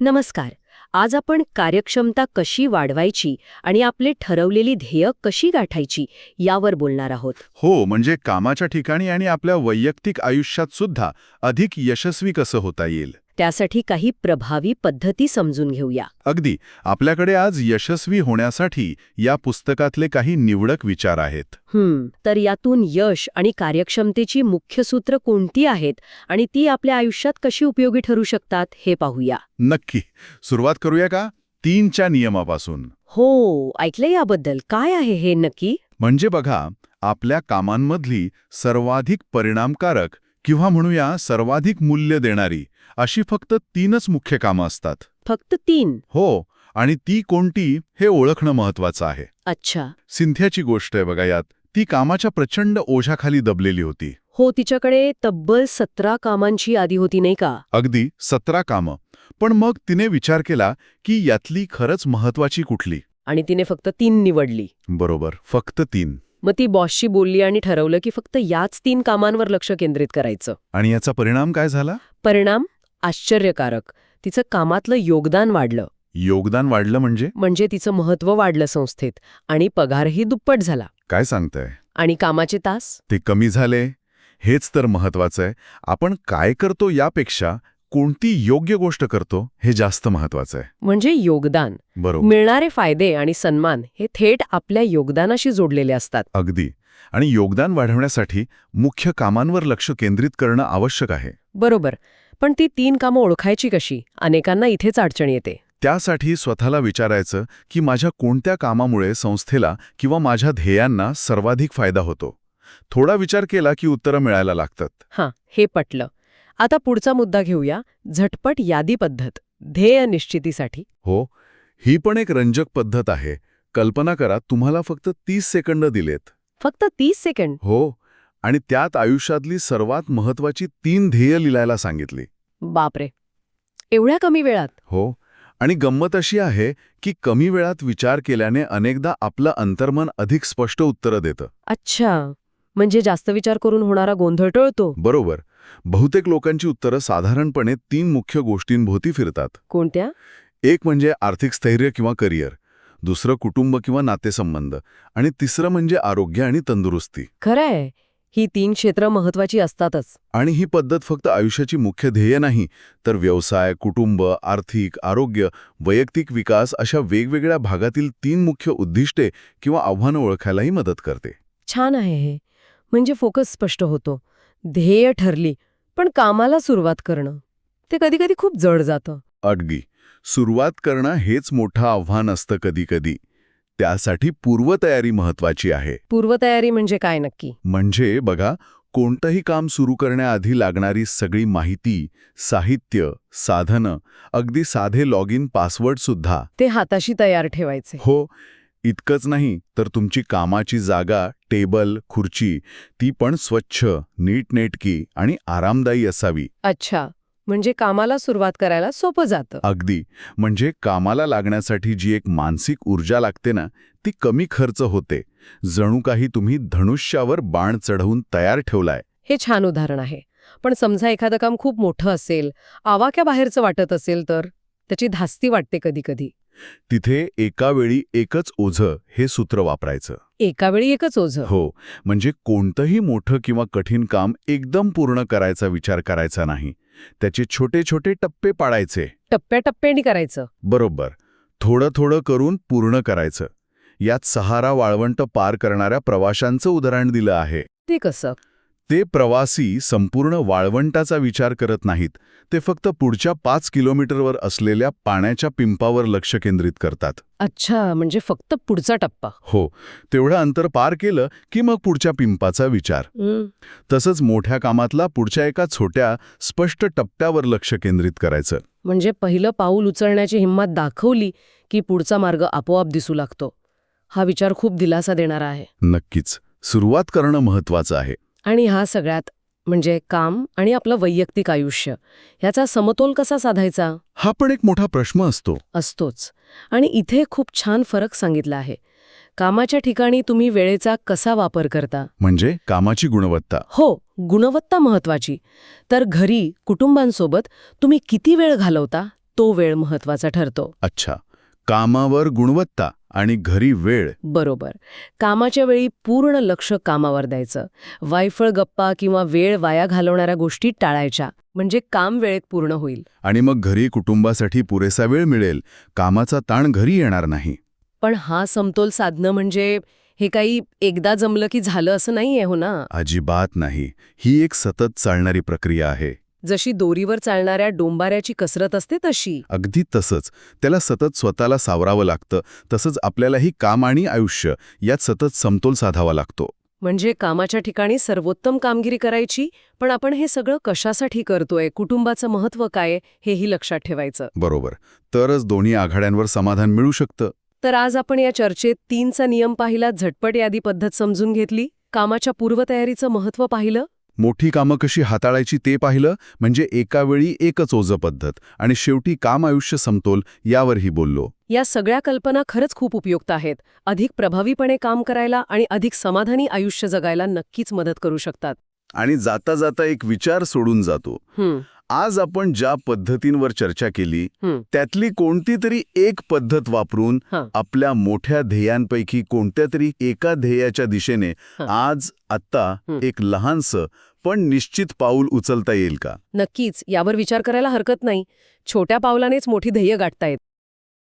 नमस्कार. आज आपण कार्यक्षमता कशी वाढवायची आणि आपले ठरवलेली ध्येय कशी गाठायची यावर बोलणार आहोत. हो म्हणजे कामाच्या ठिकाणी आणि आपल्या वैयक्तिक आयुष्यात सुद्धा अधिक यशस्वी कसं होता येईल? त्यासाठी काही प्रभावी पद्धती समजून घेऊया. अगदी. आपल्याकडे आज यशस्वी होण्यासाठी या पुस्तकातले काही निवडक विचार आहेत. हम्म. तर यातून यश आणि कार्यक्षमतेची मुख्य सूत्र कोणती आहेत आणि ती आपल्या आयुष्यात कशी उपयोगी ठरू शकतात हे पाहूया. नक्की. सुरुवात करूया का? तीनच्या नियमापासून. हो. ऐकलं याबद्दल. काय आहे हे नक्की? म्हणजे बघा आपल्या कामांमधली सर्वाधिक परिणामकारक किंवा म्हणूया सर्वाधिक मूल्य देणारी अशी फक्त तीनच मुख्य कामं असतात. फक्त तीन? हो आणि ती कोणती हे ओळखणं महत्वाचं आहे. अच्छा. सिंथ्याची गोष्ट आहे बघा यात. ती कामाच्या प्रचंड ओझाखाली दबलेली होती. हो तिच्याकडे तब्बल सतरा कामांची यादी होती नाही का? अगदी सतरा कामं. पण मग तिने विचार केला की यातली खरंच महत्वाची कुठली? आणि तिने फक्त तीन निवडली. बरोबर फक्त तीन. मग ती बॉसशी बोलली आणि ठरवलं की फक्त याच तीन कामांवर लक्ष केंद्रित करायचं. आणि याचा परिणाम काय झाला? परिणाम? आश्चर्यकारक. तिचं कामातलं योगदान वाढलं. योगदान वाढलं म्हणजे? म्हणजे तिचं महत्त्व वाढलं संस्थेत आणि पगारही दुप्पट झाला. काय सांगताय? आणि कामाचे तास? ते कमी झाले? हेच तर महत्वाचं आहे. आपण काय करतो यापेक्षा कोणती योग्य गोष्ट करतो हे जास्त महत्वाचं आहे. म्हणजे योगदान. बरोबर. मिळणारे फायदे आणि सन्मान हे थेट आपल्या योगदानाशी जोडलेले असतात. अगदी. आणि योगदान वाढवण्यासाठी मुख्य कामांवर लक्ष केंद्रित करणं आवश्यक आहे. बरोबर. पण ती तीन कामं ओळखायची कशी? अनेकांना इथेच अडचण येते. त्यासाठी स्वतःला विचारायचं की माझ्या कोणत्या कामामुळे संस्थेला किंवा माझ्या ध्येयांना सर्वाधिक फायदा होतो? थोडा विचार केला की उत्तरं मिळायला लागतात. हां हे पटलं. आता पुढचा मुद्दा घेऊया. झटपट यादी पद्धत. ध्येय निश्चितीसाठी. हो. ही पण एक रंजक पद्धत आहे. कल्पना करा तुम्हाला फक्त तीस सेकंद दिलेत. फक्त तीस सेकंड. हो आणि त्यात आयुष्यातली सर्वात महत्वाची तीन ध्येय लिहायला सांगितली. बापरे. एवढ्या कमी वेळात? हो आणि गंमत अशी आहे की कमी वेळात विचार केल्याने अनेकदा आपलं अंतर्मन अधिक स्पष्ट उत्तरं देतं. अच्छा. म्हणजे जास्त विचार करून होणारा गोंधळ टळतो? बरोबर. बहुतेक लोकांची उत्तरं साधारणपणे तीन मुख्य गोष्टींभोवती फिरतात. कोणत्या? एक म्हणजे आर्थिक स्थैर्य किंवा करिअर. दुसरं कुटुंब किंवा नातेसंबंध. आणि तिसरं म्हणजे आरोग्य आणि तंदुरुस्ती. खरंय. ही तीन क्षेत्र महत्वाची असतातच. आणि ही पद्धत फक्त आयुष्याची मुख्य ध्येय नाही तर व्यवसाय कुटुंब आर्थिक आरोग्य वैयक्तिक विकास अशा वेगवेगळ्या भागातील तीन मुख्य उद्दिष्टे किंवा आव्हानं ओळखायलाही मदत करते. छान आहे हे. म्हणजे फोकस स्पष्ट होतो. ध्येय ठरली पण कामाला सुरुवात करणं. ते कधी कधी खूप जड जातं. अगदी सुरुवात करणं हेच मोठं आव्हान असतं कधीकधी. त्यासाठी पूर्वतयारी महत्वाची आहे. पूर्वतयारी म्हणजे काय नक्की? म्हणजे बघा कोणतंही काम सुरू करण्याआधी लागणारी सगळी माहिती साहित्य साधनं अगदी साधे लॉग इन पासवर्ड सुद्धा. ते हाताशी तयार ठेवायचे. हो इतकंच नाही तर तुमची कामाची जागा टेबल खुर्ची ती पण स्वच्छ नीटनेटकी आणि आरामदायी असावी. अच्छा. म्हणजे कामाला सुरुवात करायला सोपं जातं. अगदी. म्हणजे कामाला लागण्यासाठी जी एक मानसिक ऊर्जा लागते ना ती कमी खर्च होते. जणू काही तुम्ही धनुष्यावर बाण चढवून तयार ठेवलाय. हे छान उदाहरण आहे. पण समजा एखादं काम खूप मोठं असेल आवाक्या बाहेरचं वाटत असेल तर? त्याची धास्ती वाटते कधी कधी तिथे एका वेळी एकच ओझं हे सूत्र वापरायचं. एका वेळी एकच ओझं. हो. म्हणजे कोणतंही मोठं किंवा कठीण काम एकदम पूर्ण करायचा विचार करायचा नाही. त्याचे छोटे छोटे टप्पे पाडायचे टप्प्याटप्प्याने करायचं. बरोबर. थोडं थोडं करून पूर्ण करायचं. यात सहारा वाळवंट पार करणाऱ्या प्रवाशांचं उदाहरण दिलं आहे. ते कसं? ते प्रवासी संपूर्ण वाळवंटाचा विचार करत नाहीत. ते फक्त पुढच्या पाच किलोमीटरवर असलेल्या पाण्याच्या पिंपावर लक्ष केंद्रित करतात. अच्छा म्हणजे फक्त पुढचा टप्पा. हो तेवढं अंतर पार केलं की मग पुढच्या पिंपाचा विचार. तसंच मोठ्या कामातला पुढच्या एका छोट्या स्पष्ट टप्प्यावर लक्ष केंद्रित करायचं. म्हणजे पहिलं पाऊल उचलण्याची हिंमत दाखवली की पुढचा मार्ग आपोआप दिसू लागतो. हा विचार खूप दिलासा देणारा आहे. नक्कीच. सुरुवात करणं महत्वाचं आहे. आणि हा सगळ्यात म्हणजे काम आणि आपलं वैयक्तिक आयुष्य. ह्याचा समतोल कसा साधायचा? हा पण एक मोठा प्रश्न असतो. असतोच. आणि इथे खूप छान फरक सांगितला आहे. कामाच्या ठिकाणी तुम्ही वेळेचा कसा वापर करता? म्हणजे कामाची गुणवत्ता. हो गुणवत्ता महत्वाची तर घरी कुटुंबांसोबत तुम्ही किती वेळ घालवता? तो वेळ महत्त्वाचा ठरतो. अच्छा. कामावर गुणवत्ता. आणि घरी वेळ. बरोबर. कामाच्या वेळी पूर्ण लक्ष कामावर द्यायचं. वायफळ गप्पा किंवा वेळ वाया घालवणाऱ्या गोष्टी टाळायच्या. म्हणजे काम वेळेत पूर्ण होईल. आणि मग घरी कुटुंबासाठी पुरेसा वेळ मिळेल. कामाचा ताण घरी येणार नाही. पण हा समतोल साधणं म्हणजे हे काही एकदा जमलं की झालं असं नाहीये हो ना? अजिबात नाही. ही एक सतत चालणारी प्रक्रिया आहे. जशी दोरीवर चालणाऱ्या डोंबाऱ्याची कसरत असते तशी. अगदी तसंच. त्याला सतत स्वतःला सावरावं लागतं. तसंच आपल्यालाही काम आणि आयुष्य यात सतत समतोल साधावा लागतो. म्हणजे कामाच्या ठिकाणी सर्वोत्तम कामगिरी करायची पण आपण हे सगळं कशासाठी करतोय कुटुंबाचं महत्त्व काय हेही लक्षात ठेवायचं. बरोबर. तरच दोन्ही आघाड्यांवर समाधान मिळू शकतं. तर आज आपण या चर्चेत तीनचा नियम पाहिला झटपट यादी पद्धत समजून घेतली कामाच्या पूर्वतयारीचं महत्त्व पाहिलं मोठी कामं कशी हाताळायची ते पाहिलं म्हणजे एका वेळी एकच ओझं पद्धत आणि शेवटी काम आयुष्य समतोल यावरही बोललो. या सगळ्या कल्पना खरंच खूप उपयुक्त आहेत. अधिक प्रभावीपणे काम करायला आणि अधिक समाधानी आयुष्य जगायला नक्कीच मदत करू शकतात. आणि जाता जाता एक विचार सोडून जातो. आज आपण ज्या पद्धतींवर चर्चा केली. त्यातली कोणती तरी एक पद्धत वापरून. आपल्या मोठ्या ध्येयांपैकी कोणत्या तरी एका ध्येयाच्या दिशेने. आज आत्ता. एक लहानसं पण निश्चित पाऊल उचलता येईल का नक्कीच यावर विचार करायला हरकत नाही छोट्या पावलानेच मोठी ध्येय गाठतायत